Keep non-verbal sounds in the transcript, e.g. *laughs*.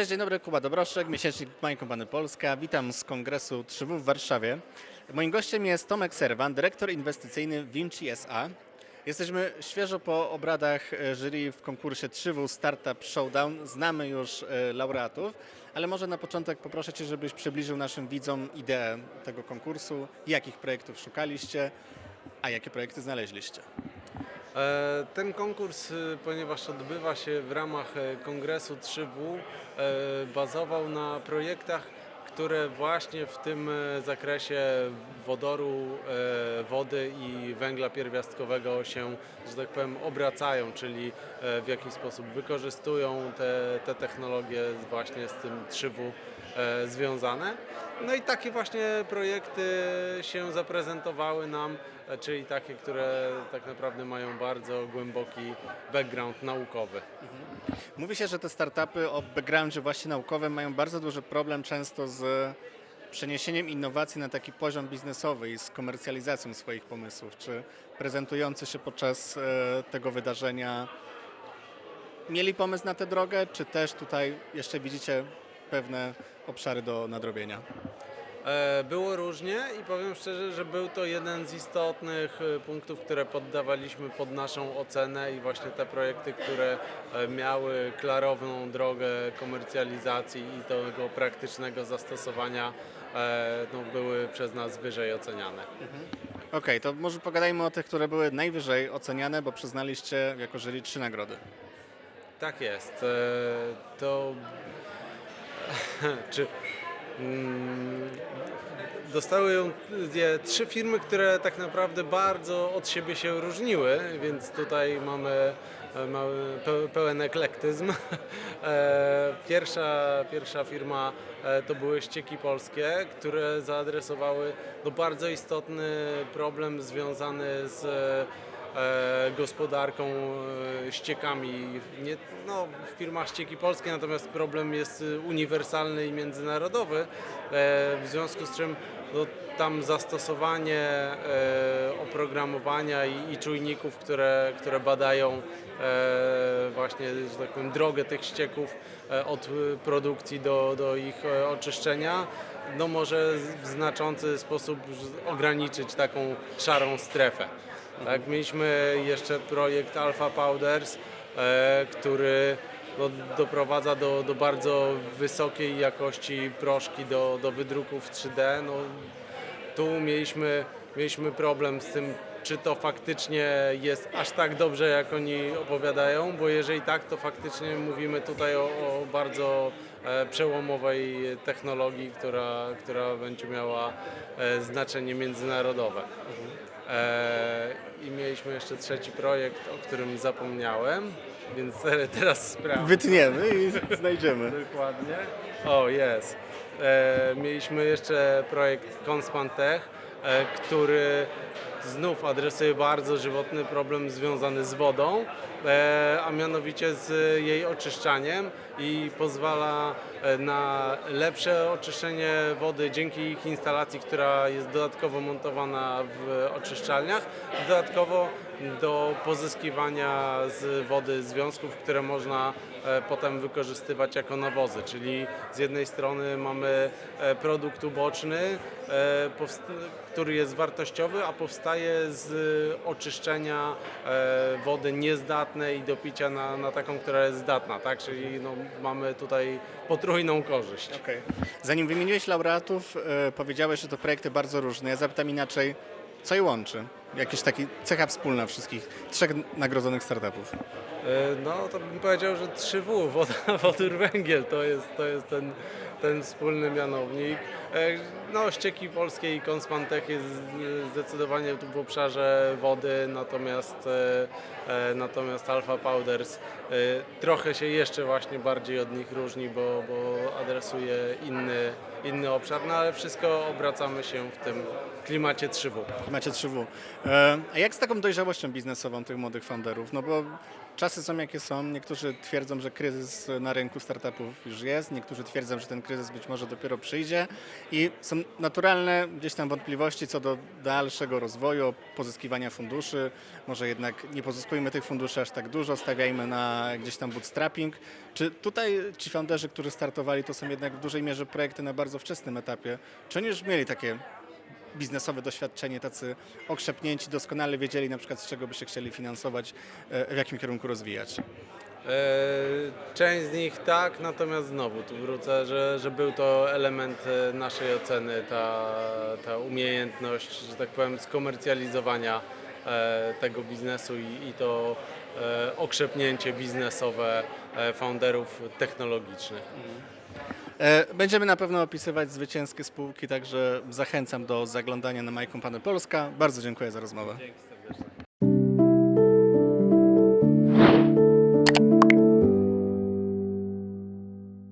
Cześć, dzień dobry, Kuba Dobroszek, miesięcznik My Company Polska. Witam z kongresu 3W w Warszawie. Moim gościem jest Tomek Serwan, dyrektor inwestycyjny Vinci SA. Jesteśmy świeżo po obradach e, jury w konkursie 3W Startup Showdown. Znamy już e, laureatów, ale może na początek poproszę Cię, żebyś przybliżył naszym widzom ideę tego konkursu, jakich projektów szukaliście, a jakie projekty znaleźliście. E, Ten konkurs, y, ponieważ odbywa się w ramach e, kongresu 3W, e, bazował na projektach, które właśnie w tym zakresie wodoru, wody i węgla pierwiastkowego się, że tak powiem, obracają, czyli w jakiś sposób wykorzystują te, te technologie właśnie z tym 3W e, związane. No i takie właśnie projekty się zaprezentowały nam, e, czyli takie, które tak naprawdę mają bardzo głęboki background naukowy. Mówi się, że te startupy o backgroundzie właśnie naukowym mają bardzo duży problem często z przeniesieniem innowacji na taki poziom biznesowy i z komercjalizacją swoich pomysłów. Czy prezentujący się podczas e, tego wydarzenia mieli pomysł na tę drogę, czy też tutaj jeszcze widzicie pewne obszary do nadrobienia? E, Było różnie i powiem szczerze, że był to jeden z istotnych e, punktów, które poddawaliśmy pod naszą ocenę i właśnie te projekty, które e, miały klarowną drogę komercjalizacji i tego praktycznego zastosowania no, były przez nas wyżej oceniane. Okej, to może pogadajmy o tych, które były najwyżej oceniane, bo przyznaliście jako jury trzy nagrody. Tak jest. To *laughs* czy mm, dostały ją je trzy firmy, które tak naprawdę bardzo od siebie się różniły, więc tutaj mamy e, mały, pe- pełen eklektyzm. *laughs* E, Pierwsza, pierwsza firma e, to były ścieki polskie, które zaadresowały no, bardzo istotny problem związany z gospodarką e, ściekami. Nie, no, w firmach ścieki polskie, natomiast problem jest e, uniwersalny i międzynarodowy, e, w związku z czym no, tam zastosowanie e, oprogramowania i, i czujników, które, które badają e, właśnie tak powiem, drogę tych ścieków e, od e, produkcji do, do ich e, oczyszczenia, no może w znaczący sposób ograniczyć taką szarą strefę. Tak, mieliśmy jeszcze projekt Alpha Powders, e, który no, doprowadza do, do bardzo wysokiej jakości proszki do, do wydruków 3D. No, tu mieliśmy, mieliśmy problem z tym, czy to faktycznie jest aż tak dobrze, jak oni opowiadają, bo jeżeli tak, to faktycznie mówimy tutaj o, o bardzo e, przełomowej technologii, która, która będzie miała e, znaczenie międzynarodowe. E, I mieliśmy jeszcze trzeci projekt, o którym zapomniałem, więc *laughs* teraz sprawdzę. Wytniemy i znajdziemy. Dokładnie. O, jest. E, mieliśmy jeszcze projekt Conspantech, e, który znów adresuje bardzo żywotny problem związany z wodą, e, a mianowicie z jej oczyszczaniem i pozwala e, na lepsze oczyszczenie wody dzięki ich instalacji, która jest dodatkowo montowana w oczyszczalniach. Dodatkowo do pozyskiwania z wody związków, które można e, potem wykorzystywać jako nawozy, czyli z jednej strony mamy e, produkt uboczny, e, który jest wartościowy, a powstaje z oczyszczenia e, wody niezdatnej do picia na, na taką, która jest zdatna, tak? Czyli no, mamy tutaj potrójną korzyść. Okej. Zanim wymieniłeś laureatów, e, powiedziałeś, że to projekty bardzo różne. Ja zapytam inaczej, co je łączy? Jakaś taka cecha wspólna wszystkich trzech nagrodzonych startupów. E, No to bym powiedział, że 3W, woda, *laughs* wodór, węgiel to jest, to jest ten, ten wspólny mianownik. E, No ścieki polskie i Konspantech jest zdecydowanie w obszarze wody, natomiast, e, e, natomiast Alpha Powders trochę się jeszcze właśnie bardziej od nich różni, bo, bo adresuje inny, inny obszar, no ale wszystko obracamy się w tym klimacie 3W. Macie 3W. E, A jak z taką dojrzałością biznesową tych młodych founderów? No bo czasy są jakie są. Niektórzy twierdzą, że kryzys na rynku startupów już jest, niektórzy twierdzą, że ten kryzys być może dopiero przyjdzie i są naturalne gdzieś tam wątpliwości co do dalszego rozwoju, pozyskiwania funduszy. Może jednak nie pozyskujmy tych funduszy aż tak dużo, stawiajmy na gdzieś tam bootstrapping. Czy tutaj ci founderzy, którzy startowali, to są jednak w dużej mierze projekty na bardzo wczesnym etapie? Czy oni już mieli takie biznesowe doświadczenie, tacy okrzepnięci, doskonale wiedzieli na przykład z czego by się chcieli finansować, e, w jakim kierunku rozwijać. E, Część z nich tak, natomiast znowu tu wrócę, że, że był to element e, naszej oceny, ta, ta umiejętność, że tak powiem, skomercjalizowania e, tego biznesu i, i to okrzepnięcie biznesowe founderów technologicznych. Będziemy na pewno opisywać zwycięskie spółki, także zachęcam do zaglądania na My Company Polska. Bardzo dziękuję za rozmowę. Dzięki.